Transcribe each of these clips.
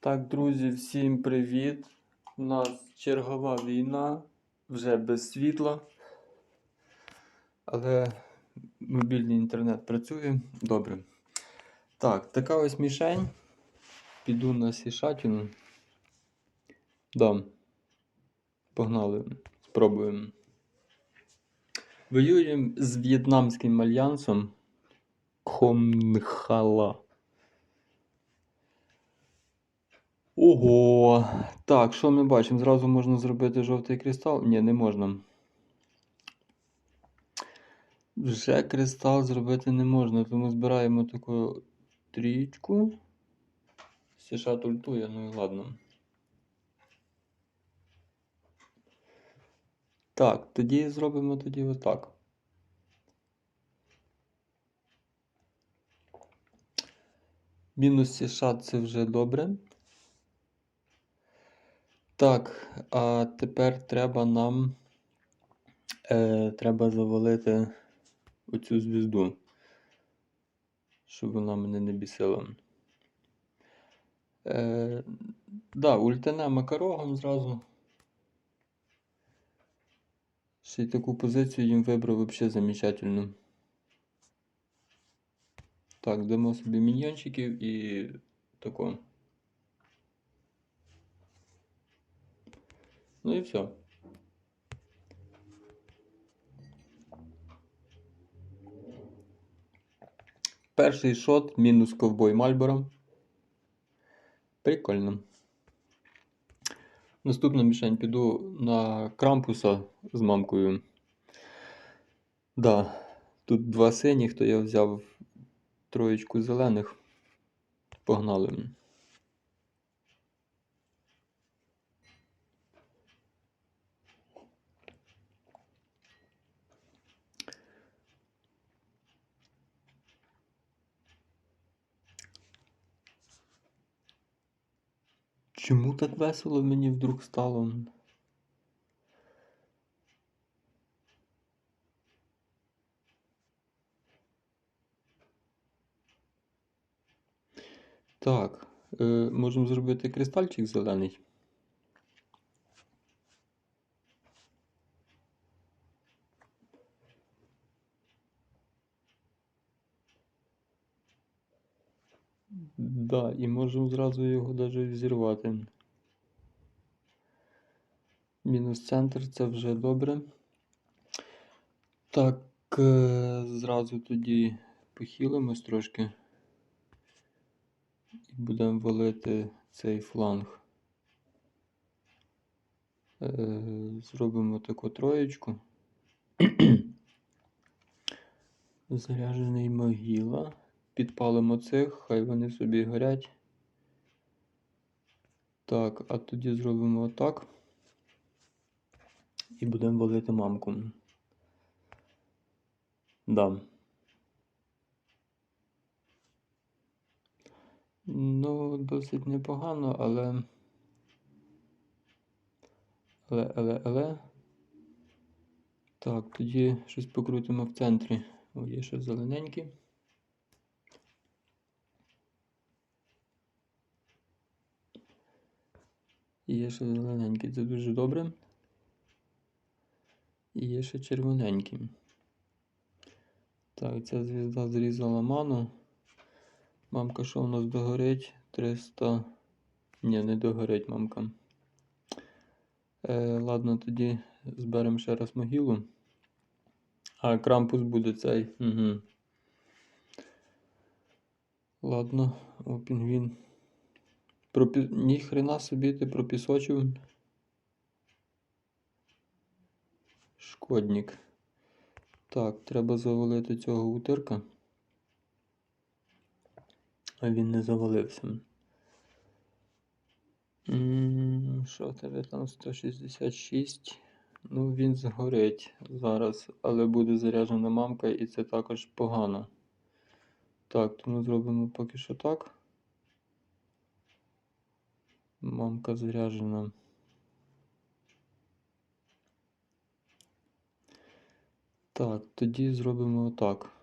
Так, друзі, всім привіт! У нас чергова війна, вже без світла. Але мобільний інтернет працює добре. Так, така ось мішень. Піду на сішатину. Дам. Погнали. Спробуємо. Воюємо з В'єтнамським альянсом Кхонхала. Ого! Так, що ми бачимо? Зразу можна зробити жовтий кристал? Ні, не можна. Вже кристал зробити не можна, тому збираємо таку трічку. Сішат ультує, ну і ладно. Так, тоді зробимо тоді отак. Мінус сішат це вже добре. Так, а тепер треба нам е, треба завалити оцю звізду, щоб вона мене не бісила. Е, да, ультане макарогом зразу. Ще й таку позицію їм вибрав взагалі замечательно. Так, дамо собі міньйончиків і тако. Ну і все. Перший шот мінус ковбой Мальборо. Прикольно. Наступна мішень піду на крампуса з мамкою. Да, тут два синіх, то я взяв троєчку зелених. Погнали. Чому так весело мені вдруг стало? Так, е, можемо зробити кристальчик зелений. Да, і можемо зразу його навіть взірвати. Мінус центр це вже добре. Так, е, зразу тоді похилимось трошки. І будемо валити цей фланг. Е, Зробимо таку троєчку. Заряджений могила. Підпалимо цих, хай вони собі горять. Так, а тоді зробимо отак. І будемо валити мамку. Да. Ну, досить непогано, але. Але, але, але. Так, тоді щось покрутимо в центрі. О, є ще зелененький. І є ще зелененький, це дуже добре. І є ще червоненький. Так, ця звізда зрізала ману. Мамка, що у нас догорить? 300. Ні, не догорить мамка. Е, ладно, тоді зберемо ще раз могилу. А, крампус буде цей. Угу. Ладно, о, пінгвін. Пропі... Ні хрена собі ти пропісочив. Шкодник. Так, треба завалити цього утирка. А він не завалився. М, Що в тебе там 166? Ну, він згорить зараз, але буде заряджена мамка, і це також погано. Так, тому зробимо поки що так. Мамка заряжена. Так, тоді зробимо отак.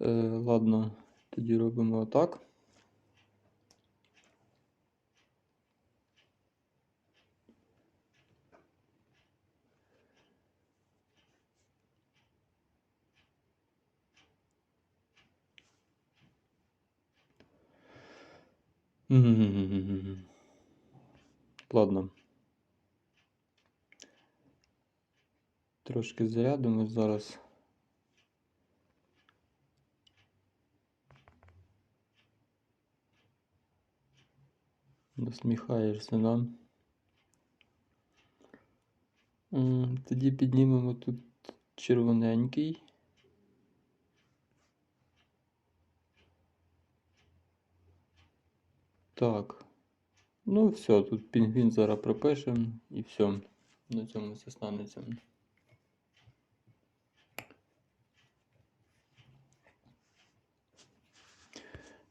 Е, ладно, тоді робимо отак. Ладно. Трошки зарядимо зараз. Насміхаєшся, да? Тоді піднімемо тут червоненький. Так. Ну, все, тут пінгвін зараз пропишемо і все. На цьому все станеться.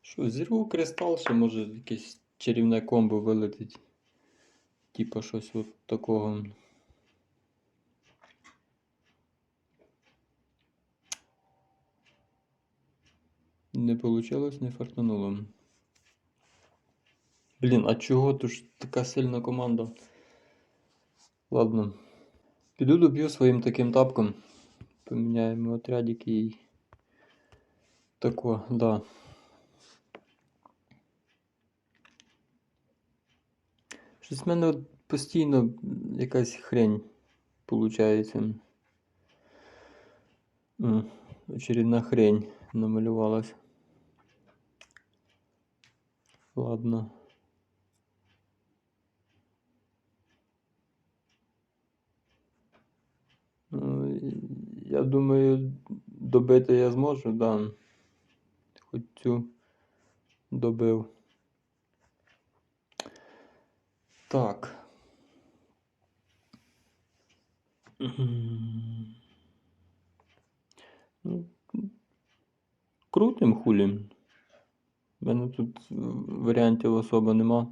Що, зірву кристал, ще може якесь чарівне комбо вилетить. Типа щось от такого. Не получилось, не фартануло. Блін, а чого тут ж така сильна команда? Ладно. Піду доб'ю своїм таким тапком. Поміняємо отрядик і. Тако, да. Щось в мене постійно якась хрень получається. Очередна хрень намалювалась. Ладно. Ну, і я думаю, добити я зможу, да. Хоч цю добив. Так. Ну, крутим хулі. У мене тут варіантів особо нема.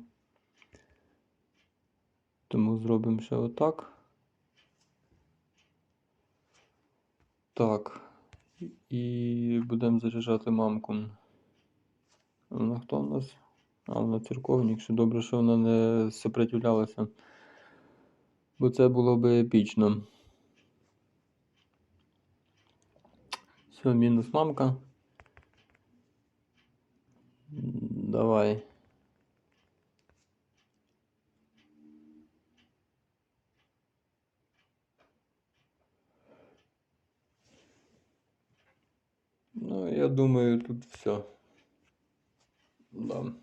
Тому зробимо ще отак. Так. І будемо заряджати мамку. Вона хто у нас? А, вона церковник. Ще добре, що вона не сопротивлялася. Бо це було би епічно. Все, мінус мамка. Давай. Ну, я думаю, тут все. Да.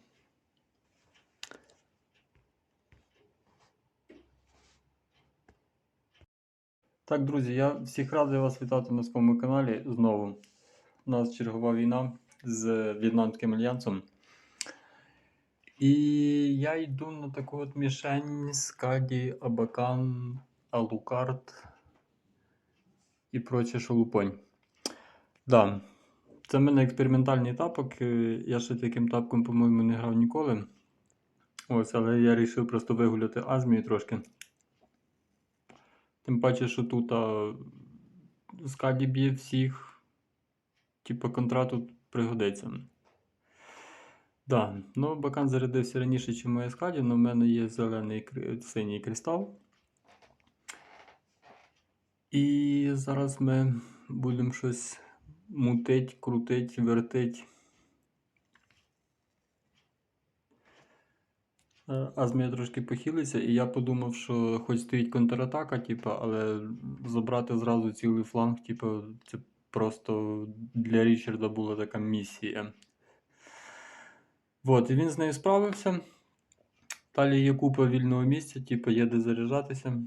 Так, друзі, я всіх радий вас вітати на своєму каналі знову. У нас чергова війна з В'єтнамським альянсом. І я йду на таку от мішень Скаді, Абакан, Алукарт і проче шелупонь. Да. Це в мене експериментальний тапок. е, Я ще таким тапком, по-моєму, не грав ніколи. Ось, але я вирішив просто вигуляти Азмію трошки. Тим паче, що тут а, Скаді б'є всіх. Типу, контрат тут пригодиться. Да, ну бакан зарядився раніше, ніж моя скаді, але в мене є зелений синій кристал. І зараз ми будемо щось мутить, крутить, вертить. Е, Азмія трошки похилиться, і я подумав, що хоч стоїть контратака, типу, але забрати зразу цілий фланг, типу, це просто для Річарда була така місія. От, і він з нею справився. Далі є купа вільного місця, типу, є де заряджатися,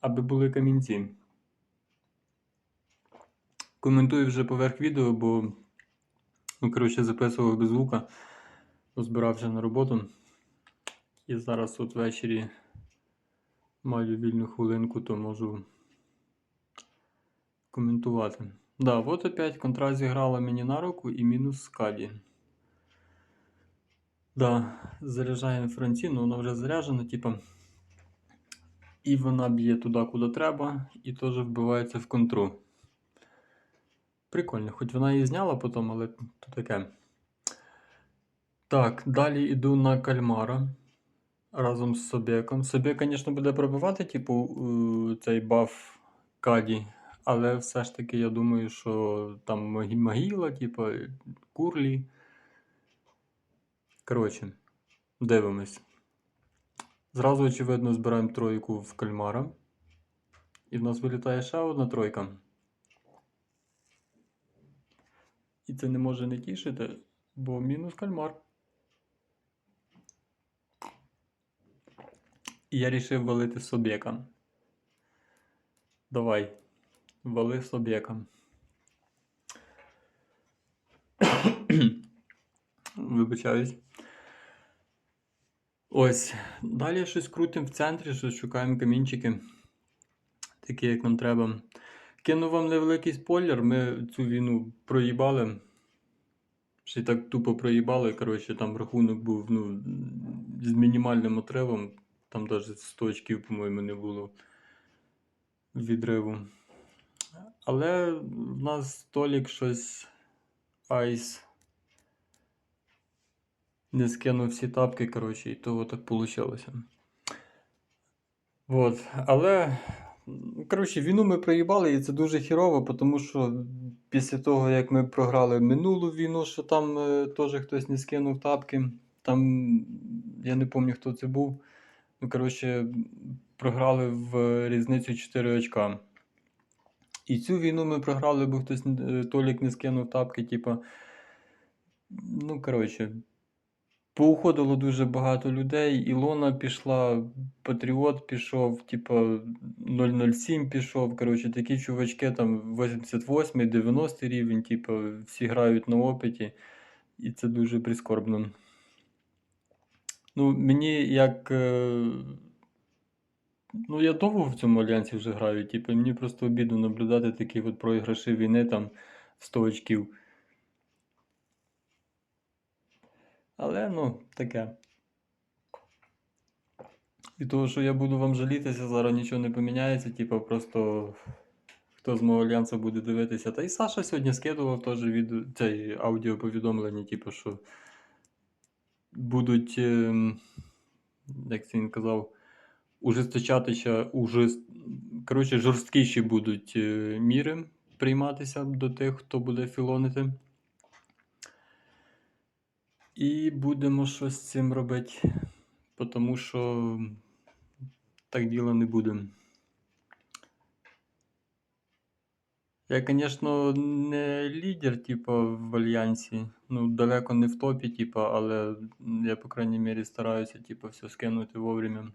аби були камінці. Коментую вже поверх відео, бо, ну, коротше, записував без звука, збирався на роботу. І зараз от ввечері маю вільну хвилинку, то можу коментувати. Да, от опять контра зіграла мені на руку і мінус скаді. Да, заряджаємо Франціну, вона вже заряджена, типа. І вона б'є туди, куди треба, і теж вбивається в контру. Прикольно, хоч вона її зняла потім, але то таке. Так, далі йду на кальмара разом з Собеком. Собек, звісно, буде пробивати, типу, е, цей баф Каді, але все ж таки я думаю, що там Магіла, типу, Курлі. Коротше, дивимось. Зразу, очевидно, збираємо тройку в кальмара. І в нас вилітає ще одна тройка. І це не може не тішити, бо мінус кальмар. І я рішив валити Собєка. Давай, вали Собєка. Вибачаюсь. Ось. Далі щось крутимо в центрі, щось шукаємо камінчики. Такі, як нам треба. Кину вам невеликий спойлер. Ми цю війну проїбали. Ще так тупо проїбали. Коротше, там рахунок був ну, з мінімальним отривом. Там навіть 100 очків, по-моєму, не було відриву. Але в нас Толік щось айс. Не скинув всі тапки, коротше, і того так вийшло. Вот. Але, коротше, війну ми проїбали, і це дуже хірово, тому що після того, як ми програли минулу війну, що там е, теж хтось не скинув тапки, там я не пам'ятаю, хто це був. Ну, коротше, програли в різницю 4 очка. І цю війну ми програли, бо хтось е, Толік не скинув тапки, типа. Ну, коротше, Поуходило дуже багато людей. Ілона пішла, Патріот пішов, типа 007 пішов. Коротше, такі чувачки там 88 90 рівень, типа, всі грають на опиті, і це дуже прискорбно. Ну, мені як. е, Ну, я довго в цьому альянсі вже граю. Типу, мені просто обідно наблюдати такі от проіграші війни там в 100 очків. Але ну, таке. І того, що я буду вам жалітися, зараз нічого не поміняється, типу, просто хто з мого альянсу буде дивитися. Та і Саша сьогодні скидував теж від цей аудіоповідомлення, типу, що будуть, ем, як це він казав, ужесточатися, ужест... коротше, жорсткіші будуть е, міри прийматися до тих, хто буде філонити. І будемо щось з цим робити, тому що так діло не буде. Я, звісно, не лідер, типу, в альянсі. Ну, далеко не в топі, типу, але я, по крайній мірі, стараюся, типу, все скинути вовремя.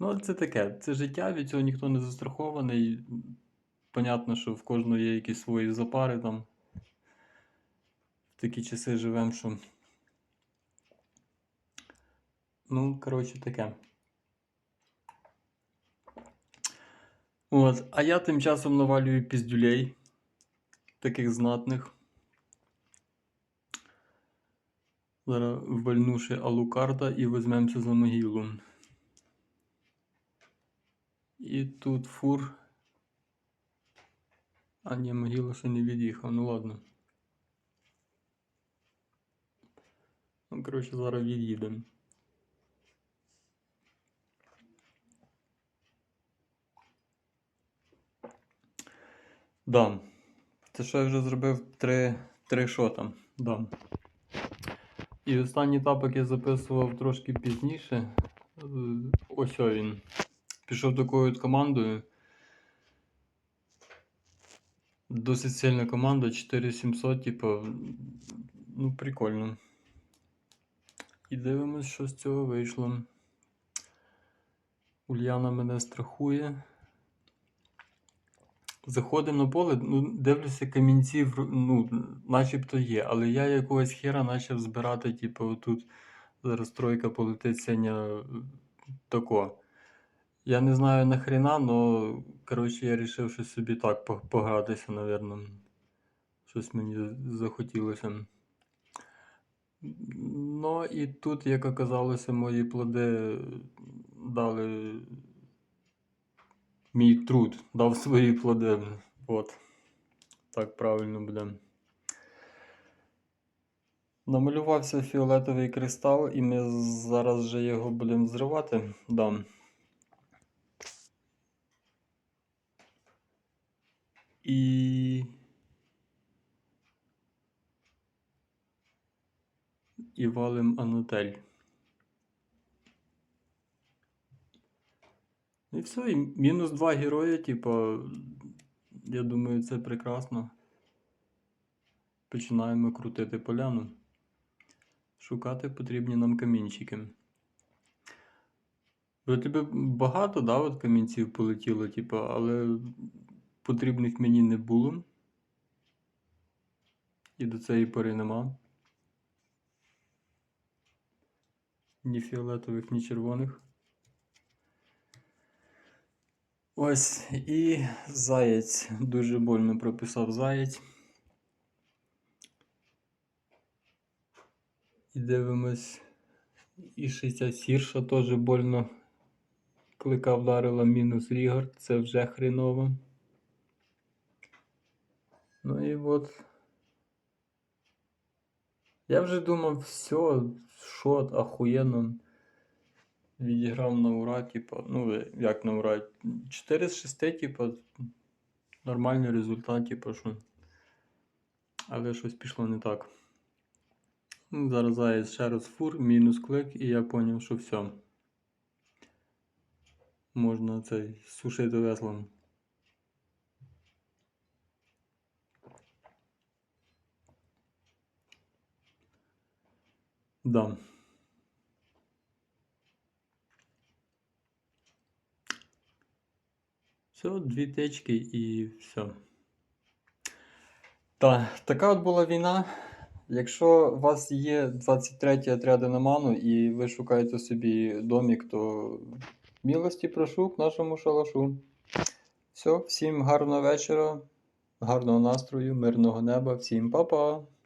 Ну, це таке, це життя, від цього ніхто не застрахований. Понятно, що в кожного є якісь свої запари там. Такі часи живемо, що. Ну, коротше, таке. От, а я тим часом навалюю піздюлей, таких знатних. Зараз вальнуши Алукарда і візьмемося за могилу. І тут фур. А ні, могила ще не від'їхав, ну ладно. Ну, коротше, зараз від'їдемо. Да. Це що я вже зробив три, три шота. Да. І останній тапок я записував трошки пізніше. Ось він. Пішов такою командою. Досить сильна команда, 4700, типу, ну, прикольно. І дивимось, що з цього вийшло. Ульяна мене страхує. Заходимо на поле, ну, дивлюся, камінці вр- ну, начебто є, але я якогось хера почав збирати, типу, тут зараз тройка полетить тако. Я не знаю нахрена, але коротше я вирішив щось собі так погратися, напевно. Щось мені захотілося. Ну і тут, як оказалося, мої плоди дали мій труд дав свої плоди. От. Так правильно буде. Намалювався фіолетовий кристал, і ми зараз вже його будемо зривати. Да. І. І валим анотель. І все, і мінус два герої, типа, я думаю, це прекрасно. Починаємо крутити поляну. Шукати потрібні нам камінчики. У тебе багато, да, от камінців полетіло, типа, але потрібних мені не було. І до цієї пори нема. Ні фіолетових, ні червоних. Ось і заєць. Дуже больно прописав заєць. І дивимось. І 60 сірша теж больно. Клика вдарила мінус Рігор, це вже хреново. Ну і от. Я вже думав, все, шот, ахуєнно. Відіграв на ура, типа, ну як на ура, 4 з 6, типа, нормальний результат, типа, що. Але щось пішло не так. Зараз заяць ще раз фур, мінус клик, і я зрозумів, що все. Можна цей сушити веслом. Да. Все, дві течки і все. Так, така от була війна. Якщо у вас є 23 отряди на ману і ви шукаєте собі домік, то милості прошу к нашому шалашу. Все, всім гарного вечора, гарного настрою, мирного неба, всім па-па!